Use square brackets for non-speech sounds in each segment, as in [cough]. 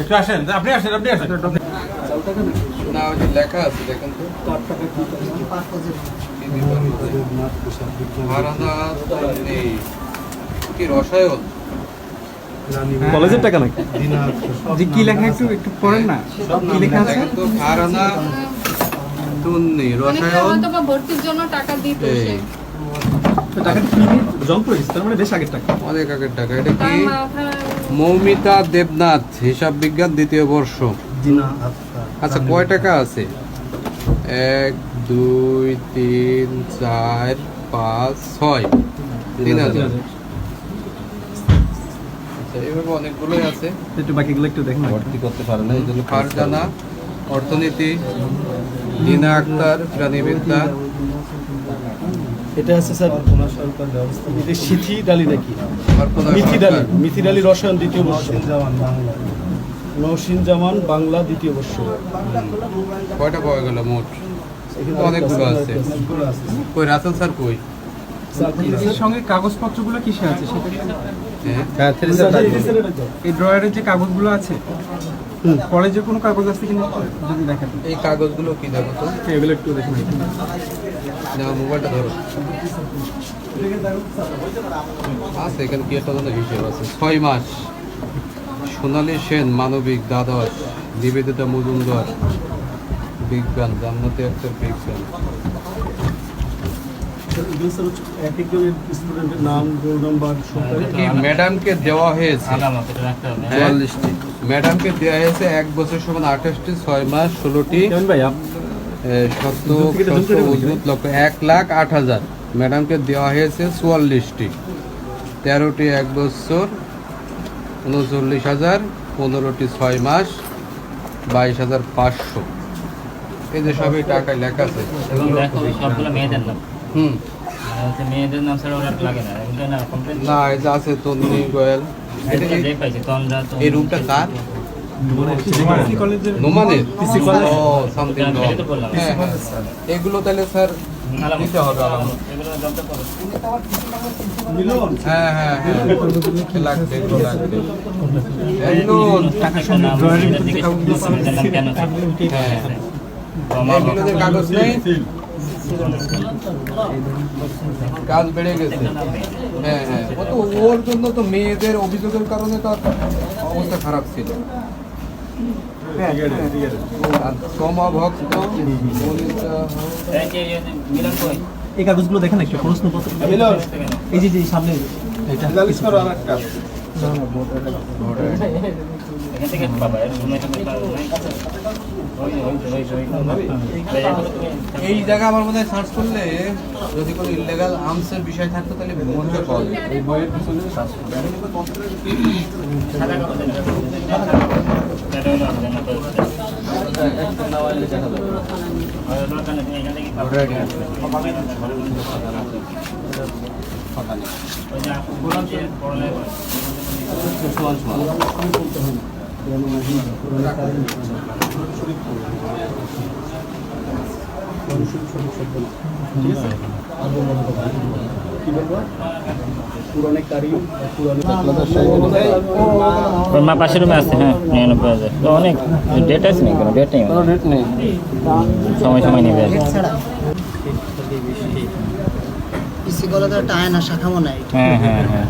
একটু আসেন আপনি আসেন আপনি আসেন। না ওই যে লেখা আছে দেখেন তো। নেই কি রসায়ন? কলেজের টাকা নাকি? যে কি লেখা একটু একটু পড়েন না। কি লেখা আছে? তো হারানা তুন্নি রসায়ন হয়তো বা ভর্তির জন্য টাকা দিত এই। সে। টাকাটা কি জং পড়ে গেছে তার মানে বেশ আগের টাকা। অনেক আগের টাকা। এটা কি? মৌমিতা দেবনাথ হিসাব বিজ্ঞান দ্বিতীয় বর্ষ। আচ্ছা। কয় টাকা আছে? এক দুই তিন চার পাঁচ ছয়। তিন হাজার। আচ্ছা এভাবে অনেকগুলোই আছে। একটু বাকিগুলো একটু দেখেন ভর্তি করতে পারে না এই জন্য ফারজানা অর্থনীতি দিনা আক্তার প্রাণীবিদ্যা এটা আছে স্যার এটা সিথি ডালি নাকি? মিথি ডালি মিথি ডালি রসায়ন দ্বিতীয় বর্ষ। নৌসিন জামান বাংলা দ্বিতীয় বর্ষ। কয়টা পাওয়া গেল মোট? অনেকগুলো আছে। কই রাসেল স্যার কই? এর সঙ্গে কাগজপত্রগুলো কিসে আছে? সেটা হ্যাঁ হ্যাঁ এই ড্রয়ারের যে কাগজগুলো আছে কলেজের কোনো কাগজ আছে কিনা যদি দেখেন। এই কাগজগুলো কি দেখো তো? এগুলো একটু দেখেন নেওয়া মোবাইলটা ধরো। আছে এখানে কি একটা হিসেব আছে। ছয় মাস। সোনালী সেন মানবিক দ্বাদশ নিবেদিতা মজুমদার বিজ্ঞান জান্নাতি আক্তার বিজ্ঞান। ম্যাডামকে দেওয়া হয়েছে? হ্যাঁ, ম্যাডামকে দেওয়া হয়েছে এক বছর সমান আঠাশটি ছয় মাস ষোলোটি। লক্ষ এক লাখ আট হাজার। ম্যাডামকে দেওয়া হয়েছে চুয়াল্লিশটি। তেরোটি এক বছর উনচল্লিশ হাজার পনেরোটি ছয় মাস বাইশ হাজার পাঁচশো। এই যে সবই টাকায় লেখা আছে। এবং সবগুলো মেয়েদের নাম। হুম। মেয়েদের নাম ছাড়া ওরা লাগে না। না যে আছে তন্নি গোয়েল। এগুলো এই- রুমটা কার? এটা। হ্যাঁ হ্যাঁ। এগুলো তাহলে স্যার দিতে হবে হ্যাঁ হ্যাঁ হ্যাঁ। লাগবে এগুলো এগুলো কাগজ নেই? কাজ বেড়ে গেছে। হ্যাঁ হ্যাঁ। ও তো ওর জন্য তো মেয়েদের অভিযোগের কারণে তার অবস্থা খারাপ ছিল। ভক্ত মনিতা এই কাগজগুলো দেখেন একটু প্রশ্নপত্র। এই যে যে সামনে এটা। [laughs] এখান থেকে বাবা এই জায়গা আমার মনে হয় সার্চ করলে যদি কোনো ইলিগাল আর্মসের বিষয় থাকতো তাহলে মনে পাওয়া যায় এই বইয়ের পিছনে সার্চ করলে বললাম যে পড়ালেখা মা পাশের রুমে আছে হ্যাঁ নিরানব্বই হাজার। তো অনেক ডেট আছে নাকি কোনো? ডেট নেই ডেট নেই। সময় সময় নেবে পিসি কলেজের একটা আয়না শাখা মনে হয় হ্যাঁ হ্যাঁ। হ্যাঁ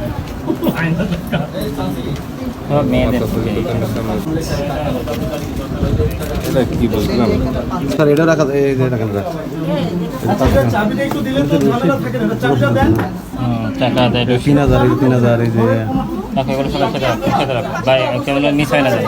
স্যার এটা রাখা এই রাখেন হুম, টাকা দেয় তিন হাজার তিন হাজার এই যে। টাকা করে সবাই সেটা সাথে রাখো। বা কেমন মিস হয় না যায়